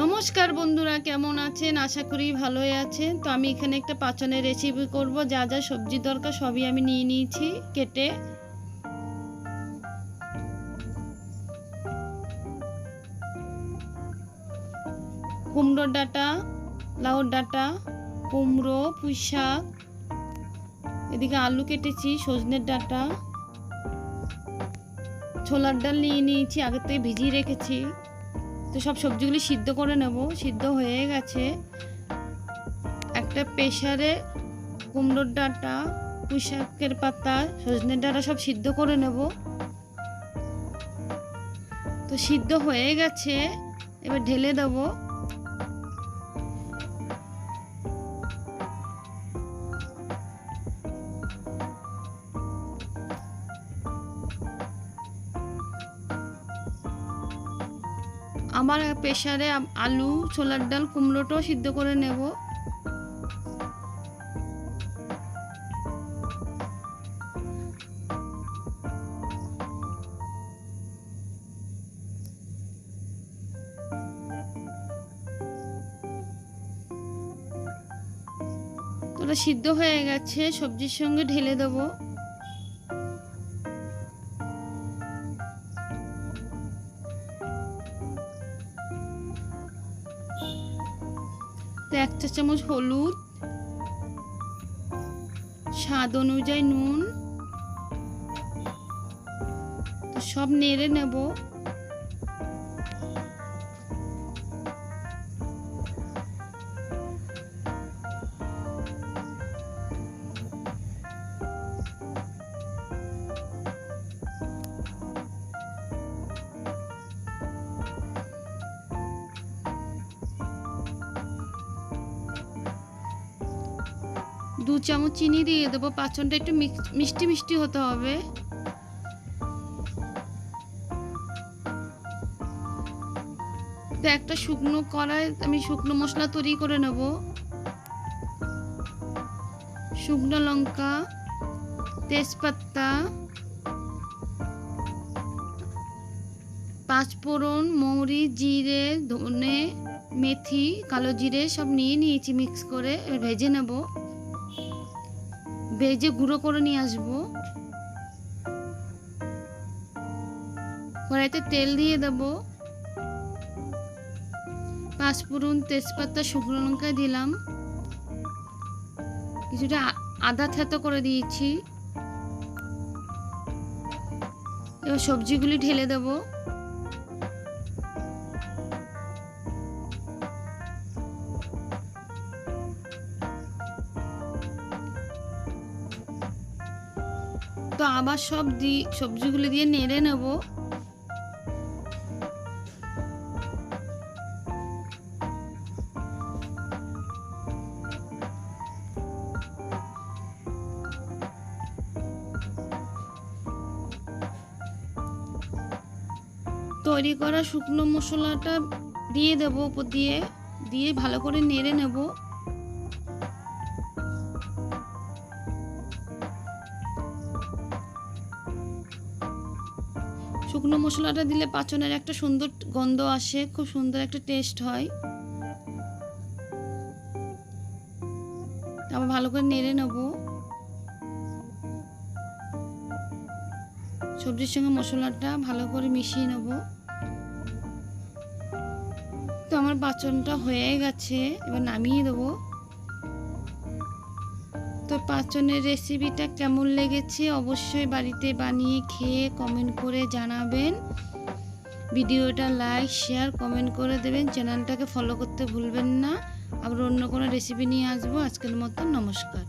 নমস্কার বন্ধুরা, কেমন আছেন? আশা করি ভালোই আছেন। তো আমি এখানে একটা পাচনের রেসিপি করব। যা যা সবজি দরকার সবই আমি নিয়ে নিয়েছি কেটে। কুমড়োর ডাটা, লাউর ডাটা, কুমড়ো, পুঁই শাক, এদিকে আলু কেটেছি, সজনের ডাটা। ছোলার ডাল নিয়ে নিয়েছি, আগে থেকে ভিজিয়ে রেখেছি। তো সব সবজিগুলি সিদ্ধ করে নেব। সিদ্ধ হয়ে গেছে। একটা প্রেশারে কুমড়োর ডাঁটা পুঁশাকের পাতা, সজনের ডাঁটা সব সিদ্ধ করে নেব। তো সিদ্ধ হয়ে গেছে। এবার ঢেলে দেবো। আমার প্রেশারে আলু, ছোলার ডাল, কুমড়োটাও সিদ্ধ করে নেব। সিদ্ধ হয়ে গেছে, সবজির সঙ্গে ঢেলে দেবো। তো এক চা চামচ হলুদ স্বাদ অনুযায়ী নুন সব নেড়ে নেব। দু চামচ চিনি দিয়ে দেবো পাঁচনটা একটু মিষ্টি মিষ্টি হতে হবে। একটা শুকনো কড়াই, আমি শুকনো মশলা তৈরি করে নেব। শুকনো লঙ্কা, তেজপাতা পাঁচফোড়ন মৌরি, জিরে, ধনে, মেথি, কালো জিরে সব নিয়ে নিয়েছি মিক্স করে ভেজে নেব। ভেজে গুঁড়ো করে নিয়ে আসব। কড়াইতে তেল দিয়ে দেব। পাঁচফোড়ন তেজপাতা, শুকনো লঙ্কা দিলাম। কিছুটা আদা থেতো করে দিয়েছি। এবার সবজিগুলি ঢেলে দেবো। তো আবার সব দি, সবজিগুলো দিয়ে নেড়ে নেব। তৈরি করা শুকনো মশলাটা দিয়ে দেবো উপর দিয়ে দিয়ে ভালো করে নেড়ে নেব। শুকনো মশলাটা দিলে পাচনের একটা সুন্দর গন্ধ আসে, খুব সুন্দর একটা টেস্ট হয়। আবার ভালো করে নেড়ে নেব। সবজির সঙ্গে মশলাটা ভালো করে মিশিয়ে নেব। তো আমার পাচনটা হয়ে গেছে, এবার নামিয়ে দেবো। তো পাঁচনের রেসিপিটা কেমন লেগেছে অবশ্যই বাড়িতে বানিয়ে খেয়ে কমেন্ট করে জানাবেন। ভিডিওটা লাইক শেয়ার কমেন্ট করে দেবেন। চ্যানেলটাকে ফলো করতে ভুলবেন না। আবার অন্য কোনো রেসিপি নিয়ে আসব। আজকের মতো নমস্কার।